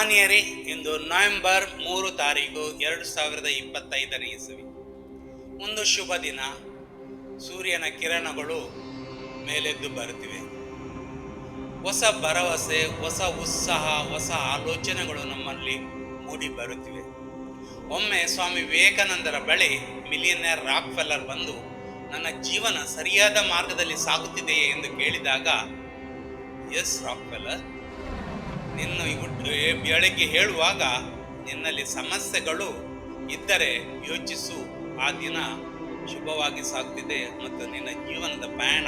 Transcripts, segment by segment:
ಮಾನ್ಯರೇ ಇಂದು November ಮೂರು ತಾರೀಕು ಎರಡು ಸಾವಿರದ ಇಪ್ಪತ್ತೈದನೇ ಇಸವಿ. ಒಂದು ಶುಭ ದಿನ. ಸೂರ್ಯನ ಕಿರಣಗಳು ಮೇಲೆದ್ದು ಬರುತ್ತಿವೆ. ಹೊಸ ಭರವಸೆ, ಹೊಸ ಉತ್ಸಾಹ, ಹೊಸ ಆಲೋಚನೆಗಳು ನಮ್ಮಲ್ಲಿ ಮೂಡಿ ಬರುತ್ತಿವೆ. ಒಮ್ಮೆ ಸ್ವಾಮಿ ವಿವೇಕಾನಂದರ ಬಳಿ ಮಿಲಿಯನರ್ ರಾಕ್ ಫೆಲ್ಲರ್ ಬಂದು, ನನ್ನ ಜೀವನ ಸರಿಯಾದ ಮಾರ್ಗದಲ್ಲಿ ಸಾಗುತ್ತಿದೆಯೇ? ಎಂದು ಕೇಳಿದಾಗ ಎಸ್ ರಾಕ್ ಫೆಲ್ಲರ್ ನಿನ್ನ ಬೆಳಗ್ಗೆ ಹೇಳುವಾಗ ನಿನ್ನಲ್ಲಿ ಸಮಸ್ಯೆಗಳು ಇದ್ದರೆ ಯೋಚಿಸು. ಆ ದಿನ ಶುಭವಾಗಿ ಸಾಗ್ತಿದೆ ಮತ್ತು ನಿನ್ನ ಜೀವನದ ಪಯಣ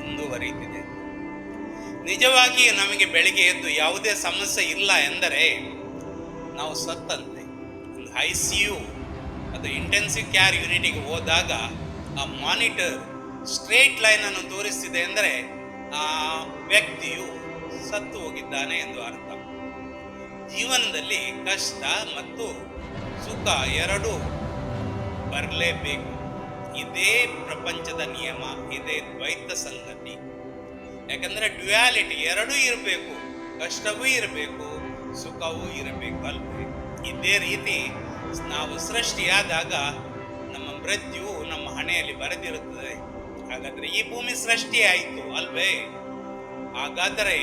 ಮುಂದುವರಿಯುತ್ತಿದೆ. ನಿಜವಾಗಿ ನಮಗೆ ಬೆಳಿಗ್ಗೆ ಎದ್ದು ಯಾವುದೇ ಸಮಸ್ಯೆ ಇಲ್ಲ ಎಂದರೆ ನಾವು ಸತ್ತಂತೆ. ಒಂದು ಐ ಸಿ ಯು ಅದು ಇಂಟೆನ್ಸಿವ್ ಕೇರ್ ಯೂನಿಟಿಗೆ ಹೋದಾಗ ಆ ಮಾನಿಟರ್ ಸ್ಟ್ರೇಟ್ ಲೈನನ್ನು ತೋರಿಸ್ತಿದೆ ಅಂದರೆ ಆ ವ್ಯಕ್ತಿಯು ಸತ್ತು ಹೋಗಿದ್ದಾನೆ ಎಂದು ಅರ್ಥ. ಜೀವನದಲ್ಲಿ ಕಷ್ಟ ಮತ್ತು ಸುಖ ಎರಡೂ ಬರಲೇಬೇಕು. ಇದೇ ಪ್ರಪಂಚದ ನಿಯಮ, ಇದೇ ದ್ವೈತ ಸಂಗತಿ. ಯಾಕಂದ್ರೆ ಡ್ಯುಯಾಲಿಟಿ ಎರಡೂ ಇರಬೇಕು, ಕಷ್ಟವೂ ಇರಬೇಕು, ಸುಖವೂ ಇರಬೇಕು ಅಲ್ವೇ? ಇದೇ ರೀತಿ ನಾವು ಸೃಷ್ಟಿಯಾದಾಗ ನಮ್ಮ ಮೃತ್ಯು ನಮ್ಮ ಹಣೆಯಲ್ಲಿ ಬರೆದಿರುತ್ತದೆ. ಹಾಗಾದ್ರೆ ಈ ಭೂಮಿ ಸೃಷ್ಟಿ ಆಯಿತು ಅಲ್ವೇ? ಹಾಗಾದರೆ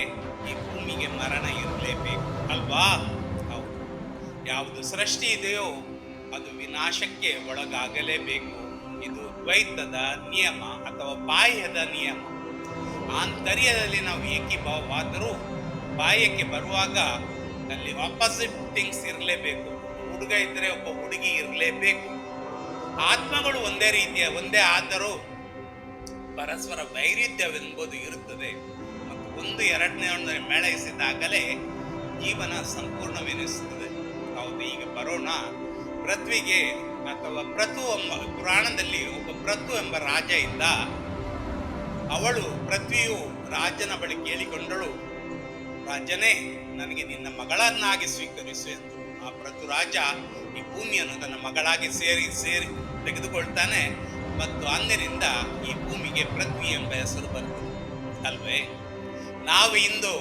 ಈ ಭೂಮಿಗೆ ಮರಣ ಇರಲೇಬೇಕು, ಅಲ್ವಾ? ಹೌದು. ಯಾವುದು ಸೃಷ್ಟಿ ಇದೆಯೋ ಅದು ವಿನಾಶಕ್ಕೆ ಒಳಗಾಗಲೇಬೇಕು. ಇದು ದ್ವೈತದ ನಿಯಮ ಅಥವಾ ಬಾಹ್ಯದ ನಿಯಮ. ಆಂತರ್ಯದಲ್ಲಿ ನಾವು ಏಕೀಭಾವವಾದರೂ ಬಾಹ್ಯಕ್ಕೆ ಬರುವಾಗ ಅಲ್ಲಿ ಆಪೋಸಿಟ್ ಥಿಂಗ್ಸ್ ಇರಲೇಬೇಕು. ಹುಡುಗ ಇದ್ದರೆ ಒಬ್ಬ ಹುಡುಗಿ ಇರಲೇಬೇಕು. ಆತ್ಮಗಳು ಒಂದೇ ರೀತಿಯ, ಒಂದೇ ಆದರೂ ಪರಸ್ಪರ ವೈರುಧ್ಯವೆಂಬುದು ಇರುತ್ತದೆ. ಒಂದು, ಎರಡನೇ ಮೇಳೈಸಿದಾಗಲೇ ಜೀವನ ಸಂಪೂರ್ಣವೆನಿಸುತ್ತದೆ. ಹೌದು, ಈಗ ಬರೋಣ. ಪೃಥ್ವಿಗೆ ಅಥವಾ ಪ್ರತು ಎಂಬ, ಪುರಾಣದಲ್ಲಿ ಒಬ್ಬ ಪ್ರತು ಎಂಬ ರಾಜ ಇದ್ದ. ಅವಳು ಪೃಥ್ವಿಯು ರಾಜನ ಬಳಿ ಕೇಳಿಕೊಂಡಳು. ರಾಜನೇ, ನನಗೆ ನಿನ್ನ ಮಗಳನ್ನಾಗಿ ಸ್ವೀಕರಿಸು ಎಂದು. ಆ ಪ್ರತು ರಾಜ ಈ ಭೂಮಿಯನ್ನು ತನ್ನ ಮಗಳಾಗಿ ಸೇರಿ ಸೇರಿ ತೆಗೆದುಕೊಳ್ತಾನೆ. ಮತ್ತು ಅಂದಿನಿಂದ ಈ ಭೂಮಿಗೆ ಪೃಥ್ವಿ ಎಂಬ ಹೆಸರು ಬಂತು. ಅಲ್ವೇ? ನಾವು ಇಂದು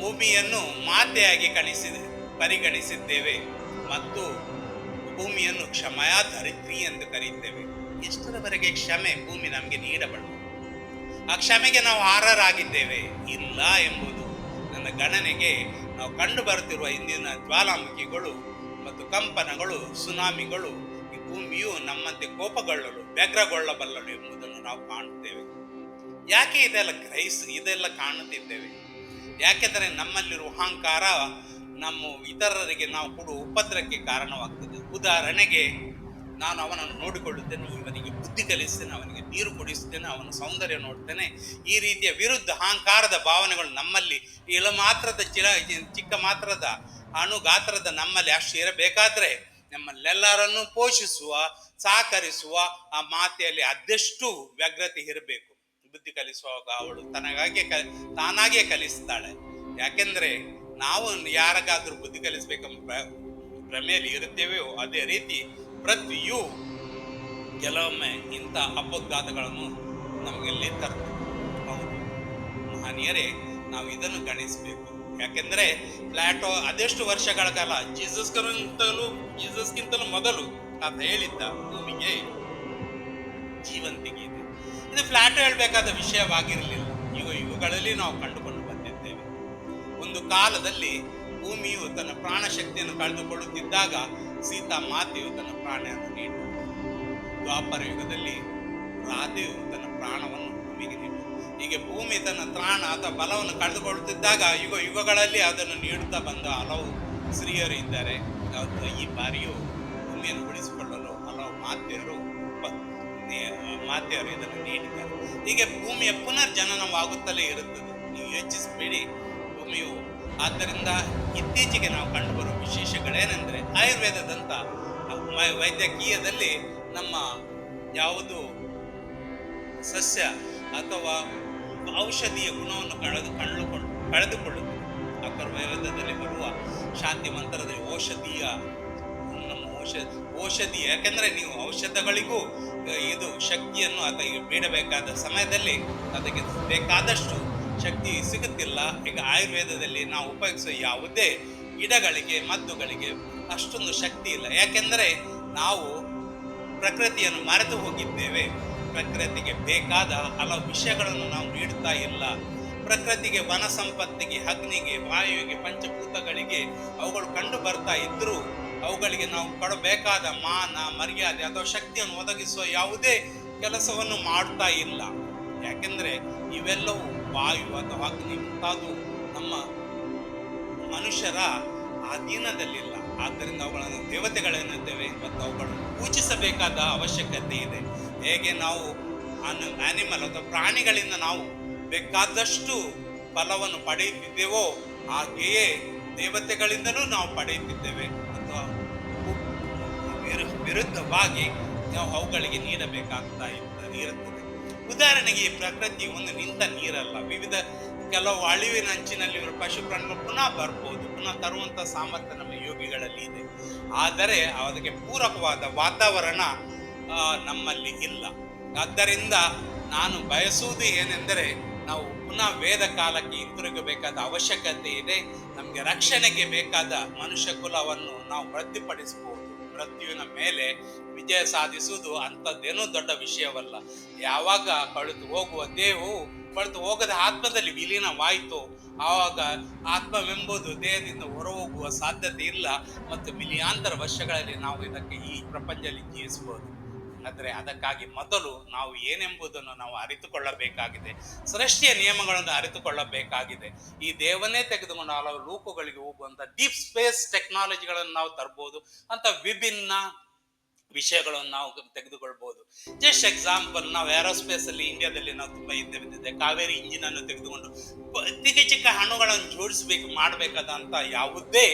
ಭೂಮಿಯನ್ನು ಮಾತೆಯಾಗಿ ಕಣಿಸಿದೆ ಪರಿಗಣಿಸಿದ್ದೇವೆ ಮತ್ತು ಭೂಮಿಯನ್ನು ಕ್ಷಮಯ ಧರಿತ್ರಿ ಎಂದು ಕರೆಯುತ್ತೇವೆ. ಎಷ್ಟರವರೆಗೆ ಕ್ಷಮೆ ಭೂಮಿ ನಮಗೆ ನೀಡಬಲ್ಲ ಆ ಕ್ಷಮೆಗೆ ನಾವು ಆರರಾಗಿದ್ದೇವೆ ಇಲ್ಲ ಎಂಬುದು ನನ್ನ ಗಣನೆಗೆ ನಾವು ಕಂಡು ಬರುತ್ತಿರುವ ಇಂದಿನ ಜ್ವಾಲಾಮುಖಿಗಳು ಮತ್ತು ಕಂಪನಗಳು, ಸುನಾಮಿಗಳು ಈ ಭೂಮಿಯು ನಮ್ಮಂತೆ ಕೋಪಗೊಳ್ಳಲು, ವ್ಯಗ್ರಗೊಳ್ಳಬಲ್ಲಳು ಎಂಬುದನ್ನು ನಾವು ಕಾಣುತ್ತೇವೆ. ಯಾಕೆ ಇದೆಲ್ಲ ಗ್ರಹಿಸ್ ಇದೆಲ್ಲ ಕಾಣುತ್ತಿದ್ದೇವೆ? ಯಾಕೆಂದರೆ ನಮ್ಮಲ್ಲಿರುವ ಅಹಂಕಾರ ನಮ್ಮ ಇತರರಿಗೆ ನಾವು ಕೊಡುವ ಉಪದ್ರಕ್ಕೆ ಕಾರಣವಾಗ್ತದೆ. ಉದಾಹರಣೆಗೆ, ನಾನು ಅವನನ್ನು ನೋಡಿಕೊಳ್ಳುತ್ತೇನೆ, ಇವನಿಗೆ ಬುದ್ಧಿ ಕಲಿಸ್ತೇನೆ ಅವನಿಗೆ ನೀರು ಕುಡಿಸ್ತೇನೆ ಅವನ ಸೌಂದರ್ಯ ನೋಡ್ತೇನೆ ಈ ರೀತಿಯ ವಿರುದ್ಧ ಅಹಂಕಾರದ ಭಾವನೆಗಳು ನಮ್ಮಲ್ಲಿ ಇಳ ಮಾತ್ರದ ಚಿರ, ಚಿಕ್ಕ ಮಾತ್ರದ ಅಣುಗಾತ್ರದ ನಮ್ಮಲ್ಲಿ ಅಷ್ಟು ಇರಬೇಕಾದ್ರೆ, ನಮ್ಮಲ್ಲೆಲ್ಲರನ್ನೂ ಪೋಷಿಸುವ, ಸಹಕರಿಸುವ ಆ ಮಾತೆಯಲ್ಲಿ ಅದೆಷ್ಟು ವ್ಯಗ್ರತೆ ಇರಬೇಕು? ಬುದ್ಧಿ ಕಲಿಸುವಾಗ ಅವಳು ತನಗಾಗೆ ಕ, ತಾನಾಗೇ ಕಲಿಸ್ತಾಳೆ. ಯಾಕೆಂದ್ರೆ ನಾವು ಯಾರಿಗಾದ್ರೂ ಬುದ್ಧಿ ಕಲಿಸ್ಬೇಕೆಂಬ ಭ್ರಮೆಯಲ್ಲಿ ಇರುತ್ತೇವೆಯೋ ಅದೇ ರೀತಿ ಪ್ರತಿಯೂ ಕೆಲವೊಮ್ಮೆ ಇಂಥ ಅಪಘಾತಗಳನ್ನು ನಮಗೆಲ್ಲಿ ತರ್ತದೆ ಹೌದು. ಮಹನೀಯರೇ, ನಾವು ಇದನ್ನು ಗಣಿಸಬೇಕು. ಯಾಕೆಂದ್ರೆ ಪ್ಲಾಟೋ ಅದೆಷ್ಟು ವರ್ಷಗಳ ಕಾಲ, ಜೀಸಸ್ಗಿಂತಲೂ ಜೀಸಸ್ಗಿಂತಲೂ ಮೊದಲು ಆತ ಹೇಳಿದ್ದ ಭೂಮಿಗೆ ಇದೆ ಫ್ಲಾಟ್ ಹೇಳಬೇಕಾದ ವಿಷಯವಾಗಿರಲಿಲ್ಲ. ಈಗ ಯುಗಗಳಲ್ಲಿ ನಾವು ಕಂಡುಕೊಂಡು ಬಂದಿದ್ದೇವೆ. ಒಂದು ಕಾಲದಲ್ಲಿ ಭೂಮಿಯು ತನ್ನ ಪ್ರಾಣ ಶಕ್ತಿಯನ್ನು ಕಳೆದುಕೊಳ್ಳುತ್ತಿದ್ದಾಗ ಸೀತಾ ಮಾತೆಯು ತನ್ನ ಪ್ರಾಣವನ್ನು ನೀಡಿತು ದ್ವಾಪರ ಯುಗದಲ್ಲಿ ರಾಧೆಯು ತನ್ನ ಪ್ರಾಣವನ್ನು ಭೂಮಿಗೆ ನೀಡಿತು ಹೀಗೆ ಭೂಮಿ ತನ್ನ ತ್ರಾಣ ಅಥವಾ ಬಲವನ್ನು ಕಳೆದುಕೊಳ್ಳುತ್ತಿದ್ದಾಗ ಯುಗ ಯುಗಗಳಲ್ಲಿ ಅದನ್ನು ನೀಡುತ್ತಾ ಬಂದ ಹಲವು ಸ್ತ್ರೀಯರು ಇದ್ದಾರೆ. ಈ ಬಾರಿಯು ಭೂಮಿಯನ್ನು ಉಳಿಸಿಕೊಳ್ಳಲು ಹಲವು ಮಾತೆಯರು ಮಾತೆಯವರು ಇದನ್ನು ನೀಡಿದ್ದಾರೆ. ಹೀಗೆ ಭೂಮಿಯ ಪುನರ್ಜನನವಾಗುತ್ತಲೇ ಇರುತ್ತದೆ. ನೀವು ಯೋಚಿಸಬೇಡಿ ಭೂಮಿಯು. ಆದ್ದರಿಂದ ಇತ್ತೀಚೆಗೆ ನಾವು ಕಂಡುಬರುವ ವಿಶೇಷಗಳೇನೆಂದರೆ ಆಯುರ್ವೇದದಂಥ ವೈದ್ಯಕೀಯದಲ್ಲಿ ನಮ್ಮ ಯಾವುದು ಸಸ್ಯ ಅಥವಾ ಔಷಧೀಯ ಗುಣವನ್ನು ಕಳೆದು ಕಳೆದುಕೊಳ್ಳುತ್ತದೆ. ಅಥರ್ವವೇದದಲ್ಲಿ ಬರುವ ಶಾಂತಿ ಮಂತ್ರದಲ್ಲಿ ಔಷಧೀಯ ಔಷಧ ಔಷಧಿ. ಯಾಕೆಂದರೆ ನೀವು ಔಷಧಗಳಿಗೂ ಇದು ಶಕ್ತಿಯನ್ನು ಅಥವಾ ಬೇಡಬೇಕಾದ ಸಮಯದಲ್ಲಿ ಅದಕ್ಕೆ ಬೇಕಾದಷ್ಟು ಶಕ್ತಿ ಸಿಗುತ್ತಿಲ್ಲ. ಈಗ ಆಯುರ್ವೇದದಲ್ಲಿ ನಾವು ಉಪಯೋಗಿಸುವ ಯಾವುದೇ ಗಿಡಗಳಿಗೆ, ಮದ್ದುಗಳಿಗೆ ಅಷ್ಟೊಂದು ಶಕ್ತಿ ಇಲ್ಲ. ಯಾಕೆಂದರೆ ನಾವು ಪ್ರಕೃತಿಯನ್ನು ಮರೆತು ಹೋಗಿದ್ದೇವೆ. ಪ್ರಕೃತಿಗೆ ಬೇಕಾದ ಹಲವು ವಿಷಯಗಳನ್ನು ನಾವು ನೀಡುತ್ತಾ ಇಲ್ಲ. ಪ್ರಕೃತಿಗೆ ವನ ಸಂಪತ್ತಿಗೆ, ಅಗ್ನಿಗೆ, ವಾಯುವಿಗೆ, ಪಂಚಭೂತಗಳಿಗೆ ಅವುಗಳು ಕಂಡು ಬರ್ತಾ ಇದ್ರೂ ಅವುಗಳಿಗೆ ನಾವು ಕೊಡಬೇಕಾದ ಮಾನ, ಮರ್ಯಾದೆ ಅಥವಾ ಶಕ್ತಿಯನ್ನು ಒದಗಿಸುವ ಯಾವುದೇ ಕೆಲಸವನ್ನು ಮಾಡ್ತಾ ಇಲ್ಲ. ಯಾಕೆಂದ್ರೆ ಇವೆಲ್ಲವೂ ವಾಯು ಅಥವಾ ಅಗ್ನಿ ಮುಂತಾದವು ನಮ್ಮ ಮನುಷ್ಯರ ಅಧೀನದಲ್ಲಿಲ್ಲ. ಆದ್ದರಿಂದ ಅವುಗಳನ್ನು ದೇವತೆಗಳೇನಿದ್ದೇವೆ ಮತ್ತು ಅವುಗಳನ್ನು ಪೂಜಿಸಬೇಕಾದ ಅವಶ್ಯಕತೆ ಇದೆ. ಹೇಗೆ ನಾವು ಆನಿಮಲ್ ಅಥವಾ ಪ್ರಾಣಿಗಳಿಂದ ನಾವು ಬೇಕಾದಷ್ಟು ಫಲವನ್ನು ಪಡೆಯುತ್ತಿದ್ದೇವೋ ಹಾಗೆಯೇ ದೇವತೆಗಳಿಂದಲೂ ನಾವು ಪಡೆಯುತ್ತಿದ್ದೇವೆ. ವಿರುದ್ಧವಾಗಿ ನಾವು ಅವುಗಳಿಗೆ ನೀಡಬೇಕಾಗ್ತಾ ಇರುತ್ತದೆ ಉದಾಹರಣೆಗೆ ಈ ಪ್ರಕೃತಿ ಒಂದು ನಿಂತ ನೀರಲ್ಲ. ವಿವಿಧ ಕೆಲವು ಅಳಿವಿನ ಅಂಚಿನಲ್ಲಿ ಇರುವ ಪಶು ಪ್ರಾಣಿಗಳು ಪುನಃ ಬರ್ಬೋದು, ಪುನಃ ತರುವಂಥ ಸಾಮರ್ಥ್ಯ ನಮ್ಮ ಯೋಗಿಗಳಲ್ಲಿ ಇದೆ. ಆದರೆ ಅದಕ್ಕೆ ಪೂರಕವಾದ ವಾತಾವರಣ ನಮ್ಮಲ್ಲಿ ಇಲ್ಲ. ಆದ್ದರಿಂದ ನಾನು ಬಯಸುವುದು ಏನೆಂದರೆ ನಾವು ಪುನಃ ವೇದ ಕಾಲಕ್ಕೆ ಹಿಂತಿರುಗಬೇಕಾದ ಅವಶ್ಯಕತೆ ಇದೆ. ನಮಗೆ ರಕ್ಷಣೆಗೆ ಬೇಕಾದ ಮನುಷ್ಯ ಕುಲವನ್ನು ನಾವು ವೃದ್ಧಿಪಡಿಸಬಹುದು. ಮೃತ್ಯುವಿನ ಮೇಲೆ ವಿಜಯ ಸಾಧಿಸುವುದು ಅಂಥದ್ದೇನೂ ದೊಡ್ಡ ವಿಷಯವಲ್ಲ. ಯಾವಾಗ ಕಳೆದು ಹೋಗುವ ದೇಹವು ಕಳೆದು ಹೋಗದ ಆತ್ಮದಲ್ಲಿ ವಿಲೀನವಾಯಿತು. ಆವಾಗ ಆತ್ಮವೆಂಬುದು ದೇಹದಿಂದ ಹೊರಹೋಗುವ ಸಾಧ್ಯತೆ ಇಲ್ಲ. ಮತ್ತು ಮಿಲಿಯಾಂತರ ವರ್ಷಗಳಲ್ಲಿ ನಾವು ಇದಕ್ಕೆ ಈ ಪ್ರಪಂಚದಲ್ಲಿ ಜೀವಿಸಬಹುದು. ಆದರೆ ಅದಕ್ಕಾಗಿ ಮೊದಲು ನಾವು ಏನೆಂಬುದನ್ನು ನಾವು ಅರಿತುಕೊಳ್ಳಬೇಕಾಗಿದೆ. ಸೃಷ್ಟಿಯ ನಿಯಮಗಳನ್ನು ಅರಿತುಕೊಳ್ಳಬೇಕಾಗಿದೆ. ಈ ದೇವನೇ ತೆಗೆದುಕೊಂಡು ಹಲವು ಲೂಕುಗಳಿಗೆ ಹೋಗುವಂತ ಡೀಪ್ ಸ್ಪೇಸ್ ಟೆಕ್ನಾಲಜಿಗಳನ್ನು ನಾವು ತರ್ಬೋದು. ಅಂತ ವಿಭಿನ್ನ ವಿಷಯಗಳನ್ನು ನಾವು ತೆಗೆದುಕೊಳ್ಬಹುದು ಜಸ್ಟ್ ಎಕ್ಸಾಂಪಲ್ ನಾವು ಏರೋಸ್ಪೇಸ್ ಅಲ್ಲಿ ಇಂಡಿಯಾದಲ್ಲಿ ನಾವು ತುಂಬಾ ಹಿಂದೆ ಬಿದ್ದಿದ್ದೆ. ಕಾವೇರಿ ಇಂಜಿನ್ ಅನ್ನು ತೆಗೆದುಕೊಂಡು ಚಿಕ್ಕ ಚಿಕ್ಕ ಹಣ್ಣುಗಳನ್ನು ಜೋಡಿಸಬೇಕು, ಮಾಡಬೇಕಾದಂತ ಯಾವುದೇ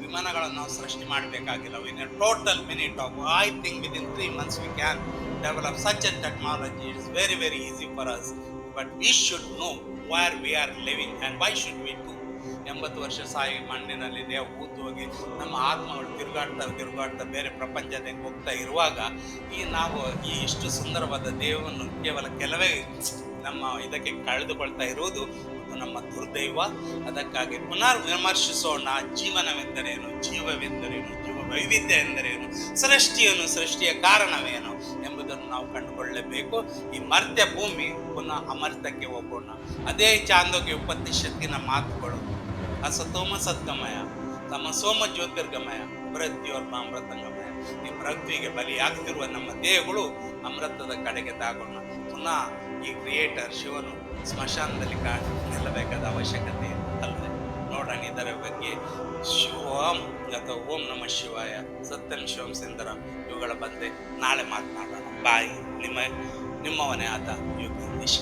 ವಿಮಾನಗಳನ್ನು ನಾವು ಸೃಷ್ಟಿ ಮಾಡಬೇಕಾಗಿಲ್ಲ. Win total minute of I think within three months we can develop such a technology it's very very easy for us but we should know where we are living and why should we to ಎಂಬತ್ತು ವರ್ಷ ಸಾಯಿ ಮಣ್ಣಿನಲ್ಲಿ ದೇಹ ಹೋಗಿ ನಮ್ಮ ಆತ್ಮಗಳು ತಿರುಗಾಡ್ತಾ ತಿರುಗಾಡ್ತಾ ಬೇರೆ ಪ್ರಪಂಚದ ಹೋಗ್ತಾ ಇರುವಾಗ ಈ ನಾವು ಈ ಇಷ್ಟು ಸುಂದರವಾದ ದೇಹವನ್ನು ಕೇವಲ ಕೆಲವೇ ನಮ್ಮ ಇದಕ್ಕೆ ಕಳೆದುಕೊಳ್ತಾ ಇರುವುದು ನಮ್ಮ ದುರ್ದೈವ. ಅದಕ್ಕಾಗಿ ಪುನರ್ ವಿಮರ್ಶಿಸೋಣ. ಜೀವನವೆಂದರೇನು? ಜೀವವೆಂದರೇನು? ಜೀವ ವೈವಿಧ್ಯ ಎಂದರೇನು ಸೃಷ್ಟಿಯನ್ನು ಸೃಷ್ಟಿಯ ಕಾರಣವೇನು ಎಂಬುದನ್ನು ನಾವು ಕಂಡುಕೊಳ್ಳಬೇಕು. ಈ ಮರ್ತ್ಯ ಭೂಮಿ ಪುನಃ ಅಮರ್ತ್ಯಕ್ಕೆ ಹೋಗೋಣ. ಅದೇ ಚಾಂದೋಗ್ಯ ಉಪನಿಷತ್ತಿನ ಮಾತುಗಳು. ಅಸತೋಮ ಸದ್ಗಮಯ ತಮ್ಮ ಸೋಮ ಜ್ಯೋತಿರ್ಗಮಯ ಅಮೃತಂಗಮಯ. ಈ ಮೃತ್ಯುವಿಗೆ ಬಲಿಯಾಗ್ತಿರುವ ನಮ್ಮ ದೇಹಗಳು ಅಮೃತದ ಕಡೆಗೆ ತಾಗೋಣ ಪುನಃ ಈ ಕ್ರಿಯೇಟರ್ ಶಿವನು ಸ್ಮಶಾನದಲ್ಲಿ ಕಾ, ನಿಲ್ಲಬೇಕಾದ ಅವಶ್ಯಕತೆ ಅಲ್ಲದೆ. ನೋಡೋಣ, ಇದರ ಬಗ್ಗೆ ಶಿವಂ ಅಥವಾ ಓಂ ನಮ ಶಿವಾಯ. ಸತ್ಯನ್ ಶಿವಂ ಸುಂದರ ಇವುಗಳ ಬಂದೆ ನಾಳೆ ಮಾತನಾಡೋಣ. ಬಾಯಿ, ನಿಮ್ಮ, ನಿಮ್ಮವನೇ ಆದ ಯೋಗಿ ನಿಶ್